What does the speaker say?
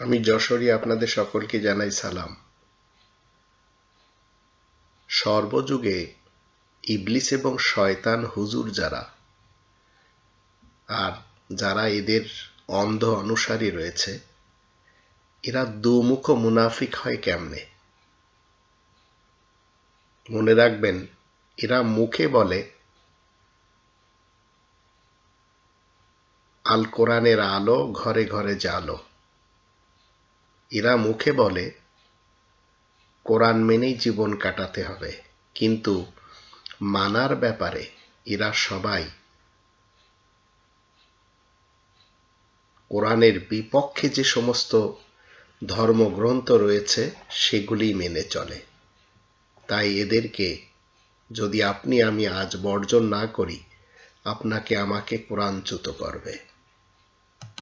আমি যশোরী আপনাদের সকলকে জানাই সালাম। সর্বযুগে ইবলিস এবং শয়তান হুজুর যারা, আর যারা এদের অন্ধ অনুসারী রয়েছে, এরা দুমুখ মুনাফিক হয় কেমনে? মনে রাখবেন, এরা মুখে বলে, আল কোরআনের আলো ঘরে ঘরে জালো এরা মুখে বলে, কোরআন মেনেই জীবন কাটাতে হবে। কিন্তু মানার ব্যাপারে এরা সবাই কোরআনের বিপক্ষে যে সমস্ত ধর্মগ্রন্থ রয়েছে, সেগুলি মেনে চলে। তাই এদেরকে, যদি আপনি আমি আজ বর্জন না করি, আপনাকে আমাকে কোরআনচ্যুত করবে।